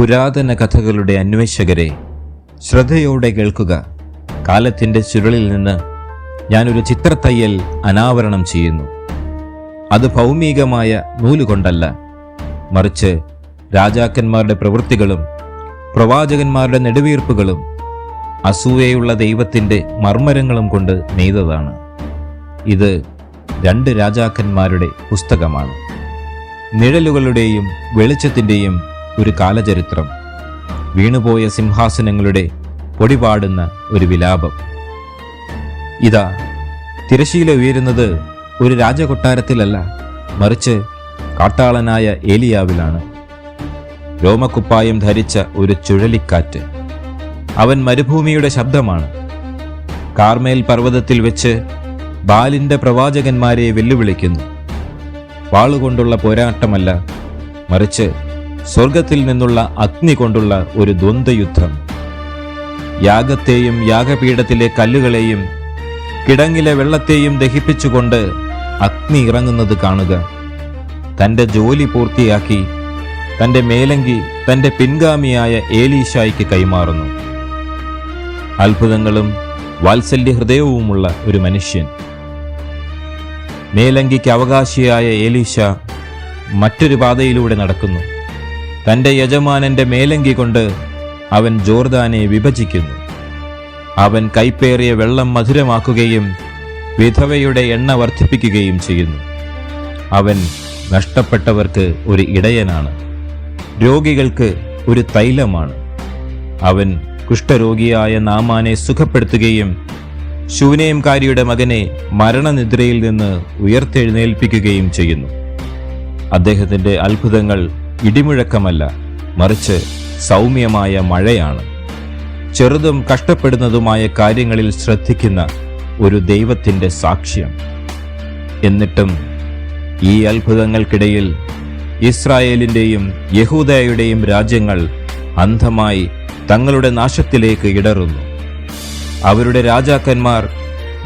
പുരാതന കഥകളുടെ അന്വേഷകരെ ശ്രദ്ധയോടെ കേൾക്കുക. കാലത്തിന്റെ ചുരുളിൽ നിന്ന് ഞാനൊരു ചിത്രത്തയ്യൽ അനാവരണം ചെയ്യുന്നു. അത് ഭൗമികമായ നൂലുകൊണ്ടല്ല. മറിച്ച് രാജാക്കന്മാരുടെ പ്രവൃത്തികളും പ്രവാചകന്മാരുടെ നെടുവീർപ്പുകളും അസൂയയുള്ള ദൈവത്തിന്റെ മർമ്മരങ്ങളും കൊണ്ട് നെയ്തതാണ്. ഇത് രണ്ട് രാജാക്കന്മാരുടെ പുസ്തകമാണ്. നിഴലുകളുടെയും വെളിച്ചത്തിന്റെയും ഒരു കാലചരിത്രം. വീണുപോയ സിംഹാസനങ്ങളുടെ പൊടിപാടുന്ന ഒരു വിലാപം. ഇതാ തിരശീല ഉയരുന്നത് ഒരു രാജകൊട്ടാരത്തിലല്ല മറിച്ച് കാട്ടാളനായ ഏലിയാവിലാണ്. രോമക്കുപ്പായം ധരിച്ച ഒരു ചുഴലിക്കാറ്റ്. അവൻ മരുഭൂമിയുടെ ശബ്ദമാണ്. കാർമേൽ പർവതത്തിൽ വെച്ച് ബാലിന്റെ പ്രവാചകന്മാരെ വെല്ലുവിളിക്കുന്നു. വാളുകൊണ്ടുള്ള പോരാട്ടമല്ല മറിച്ച് സ്വർഗത്തിൽ നിന്നുള്ള അഗ്നി കൊണ്ടുള്ള ഒരു ദ്വന്ദ്വയുദ്ധം. യാഗത്തെയും യാഗപീഠത്തിലെ കല്ലുകളെയും കിടങ്ങിലെ വെള്ളത്തെയും ദഹിപ്പിച്ചുകൊണ്ട് അഗ്നി ഇറങ്ങുന്നത് കാണുക. തന്റെ ജോലി പൂർത്തിയാക്കി തന്റെ മേലങ്കി തന്റെ പിൻഗാമിയായ ഏലീശായിക്ക് കൈമാറുന്നു. അത്ഭുതങ്ങളും വാത്സല്യ ഹൃദയവുമുള്ള ഒരു മനുഷ്യൻ. മേലങ്കിക്ക് അവകാശിയായ ഏലീശ മറ്റൊരു പാതയിലൂടെ നടക്കുന്നു. തന്റെ യജമാനന്റെ മേലങ്കി കൊണ്ട് അവൻ ജോർദാനെ വിഭജിക്കുന്നു. അവൻ കൈപ്പേറിയ വെള്ളം മധുരമാക്കുകയും വിധവയുടെ എണ്ണ വർദ്ധിപ്പിക്കുകയും ചെയ്യുന്നു. അവൻ നഷ്ടപ്പെട്ടവർക്ക് ഒരു ഇടയനാണ്. രോഗികൾക്ക് ഒരു തൈലമാണ്. അവൻ കുഷ്ഠരോഗിയായ നാമാനെ സുഖപ്പെടുത്തുകയും ശൂനേംകാരിയുടെ മകനെ മരണനിദ്രയിൽ നിന്ന് ഉയർത്തെഴുന്നേൽപ്പിക്കുകയും ചെയ്യുന്നു. അദ്ദേഹത്തിന്റെ അത്ഭുതങ്ങൾ ഇടിമുഴക്കമല്ല മറിച്ച് സൗമ്യമായ മഴയാണ്. ചെറുതും കഷ്ടപ്പെടുന്നതുമായ കാര്യങ്ങളിൽ ശ്രദ്ധിക്കുന്ന ഒരു ദൈവത്തിന്റെ സാക്ഷ്യം. എന്നിട്ടും ഈ അത്ഭുതങ്ങൾക്കിടയിൽ ഇസ്രായേലിന്റെയും യഹൂദയുടെയും രാജ്യങ്ങൾ അന്ധമായി തങ്ങളുടെ നാശത്തിലേക്ക് ഇടറുന്നു. അവരുടെ രാജാക്കന്മാർ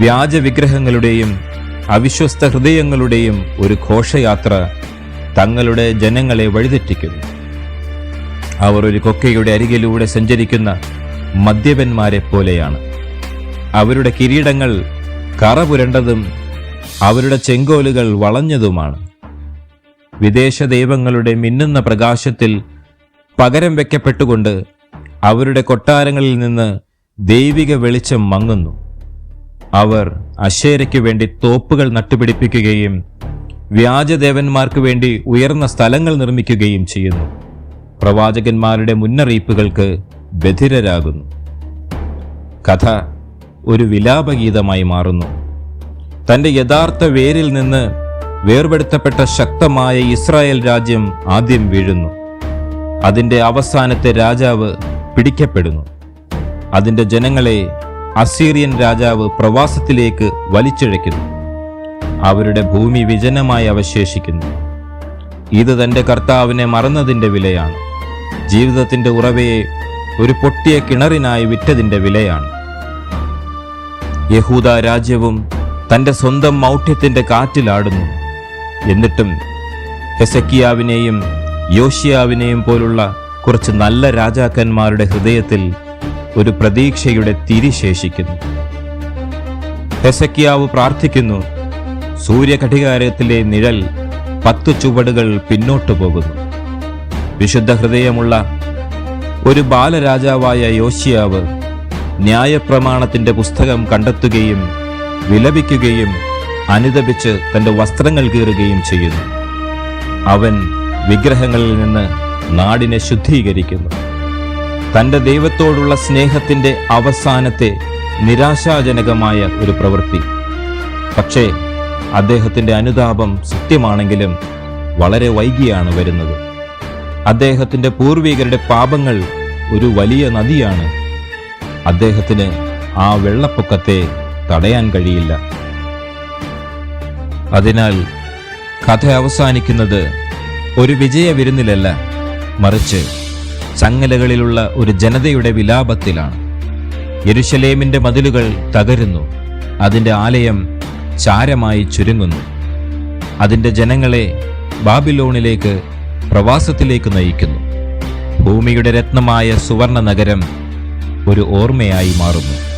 വ്യാജവിഗ്രഹങ്ങളുടെയും അവിശ്വസ്ത ഹൃദയങ്ങളുടെയും ഒരു ഘോഷയാത്ര തങ്ങളുടെ ജനങ്ങളെ വഴിതെറ്റിക്കുന്നു. അവർ ഒരു കൊക്കയുടെ അരികിലൂടെ സഞ്ചരിക്കുന്ന മദ്യപന്മാരെ പോലെയാണ്. അവരുടെ കിരീടങ്ങൾ കറപുരണ്ടതും അവരുടെ ചെങ്കോലുകൾ വളഞ്ഞതുമാണ്. വിദേശ ദൈവങ്ങളുടെ മിന്നുന്ന പ്രകാശത്തിൽ പകരം വെക്കപ്പെട്ടുകൊണ്ട് അവരുടെ കൊട്ടാരങ്ങളിൽ നിന്ന് ദൈവിക വെളിച്ചം മങ്ങുന്നു. അവർ അശേരയ്ക്ക് വേണ്ടി തോപ്പുകൾ നട്ടുപിടിപ്പിക്കുകയും വ്യാജദേവന്മാർക്ക് വേണ്ടി ഉയർന്ന സ്ഥലങ്ങൾ നിർമ്മിക്കുകയും ചെയ്യുന്നു. പ്രവാചകന്മാരുടെ മുന്നറിയിപ്പുകൾക്ക് ബധിരരാകുന്നു. കഥ ഒരു വിലാപഗീതമായി മാറുന്നു. തന്റെ യഥാർത്ഥ വേരിൽ നിന്ന് വേർപെടുത്തപ്പെട്ട ശക്തമായ ഇസ്രായേൽ രാജ്യം ആദ്യം വീഴുന്നു. അതിന്റെ അവസാനത്തെ രാജാവ് പിടിക്കപ്പെടുന്നു. അതിന്റെ ജനങ്ങളെ അസീറിയൻ രാജാവ് പ്രവാസത്തിലേക്ക് വലിച്ചിഴയ്ക്കുന്നു. അവരുടെ ഭൂമി വിജനമായി അവശേഷിക്കുന്നു. ഇത് തന്റെ കർത്താവിനെ മറന്നതിന്റെ വിലയാണ്. ജീവിതത്തിന്റെ ഉറവയെ ഒരു പൊട്ടിയ കിണറിനായി വിറ്റതിന്റെ വിലയാണ്. യഹൂദ രാജ്യവും തന്റെ സ്വന്തം മൗഢ്യത്തിന്റെ കാറ്റിലാടുന്നു. എന്നിട്ടും ഹെസക്കിയാവിനെയും യോഷിയാവിനെയും പോലുള്ള കുറച്ച് നല്ല രാജാക്കന്മാരുടെ ഹൃദയത്തിൽ ഒരു പ്രതീക്ഷയുടെ തിരി ശേഷിക്കുന്നു. ഹെസക്കിയാവ് പ്രാർത്ഥിക്കുന്നു സൂര്യഘടികാരത്തിലെ നിഴൽ പത്തു ചുവടുകൾ പിന്നോട്ടു പോകുന്നു. വിശുദ്ധ ഹൃദയമുള്ള ഒരു ബാലരാജാവായ യോശിയാവ് ന്യായപ്രമാണത്തിന്റെ പുസ്തകം കണ്ടെത്തുകയും വിലപിക്കുകയും അനുദപിച്ച് തന്റെ വസ്ത്രങ്ങൾ കീറുകയും ചെയ്യുന്നു. അവൻ വിഗ്രഹങ്ങളിൽ നിന്ന് നാടിനെ ശുദ്ധീകരിക്കുന്നു. തന്റെ ദൈവത്തോടുള്ള സ്നേഹത്തിന്റെ അവസാനത്തെ നിരാശാജനകമായ ഒരു പ്രവൃത്തി. പക്ഷേ അദ്ദേഹത്തിന്റെ അനുതാപം സത്യമാണെങ്കിലും വളരെ വൈകിയാണ് വരുന്നത്. അദ്ദേഹത്തിന്റെ പൂർവികരുടെ പാപങ്ങൾ ഒരു വലിയ നദിയാണ്. അദ്ദേഹത്തിന് ആ വെള്ളപ്പൊക്കത്തെ തടയാൻ കഴിയില്ല. അതിനാൽ കഥ അവസാനിക്കുന്നത് ഒരു വിജയ വിരുന്നിലല്ല മറിച്ച് ചങ്ങലകളിലുള്ള ഒരു ജനതയുടെ വിലാപത്തിലാണ്. യരുഷലേമിന്റെ മതിലുകൾ തകരുന്നു. അതിന്റെ ആലയം ചാരമായി ചുരുങ്ങുന്നു. അതിന്റെ ജനങ്ങളെ ബാബിലോണിലേക്ക് പ്രവാസത്തിലേക്ക് നയിക്കുന്നു. ഭൂമിയുടെ രത്നമായ സുവർണ നഗരം ഒരു ഓർമ്മയായി മാറുന്നു.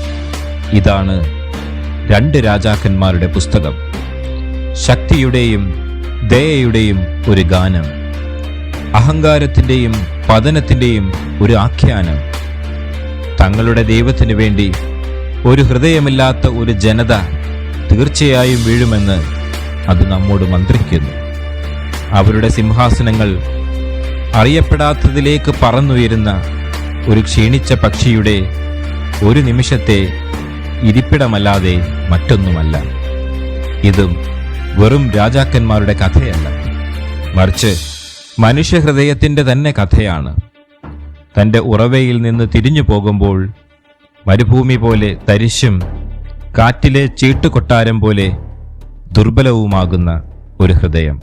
ഇതാണ് രണ്ട് രാജാക്കന്മാരുടെ പുസ്തകം. ശക്തിയുടെയും ദയയുടെയും ഒരു ഗാനം. അഹങ്കാരത്തിന്റെയും പതനത്തിന്റെയും ഒരു ആഖ്യാനം. തങ്ങളുടെ ദൈവത്തിനു വേണ്ടി ഒരു ഹൃദയമില്ലാത്ത ഒരു ജനത തീർച്ചയായും വീഴുമെന്ന് അത് നമ്മോട് മന്ത്രിക്കുന്നു. അവരുടെ സിംഹാസനങ്ങൾ അറിയപ്പെടാത്തതിലേക്ക് പറന്നുയരുന്ന ഒരു ക്ഷീണിച്ച പക്ഷിയുടെ ഒരു നിമിഷത്തെ ഇരിപ്പിടമല്ലാതെ മറ്റൊന്നുമല്ല. ഇതും വെറും രാജാക്കന്മാരുടെ കഥയല്ല. മറിച്ച് മനുഷ്യഹൃദയത്തിന്റെ തന്നെ കഥയാണ്. തന്റെ ഉറവയിൽ നിന്ന് തിരിഞ്ഞു പോകുമ്പോൾ മരുഭൂമി പോലെ തരിശും കാറ്റിലെ ചീട്ടുകൊട്ടാരം പോലെ ദുർബലവുമാകുന്ന ഒരു ഹൃദയം.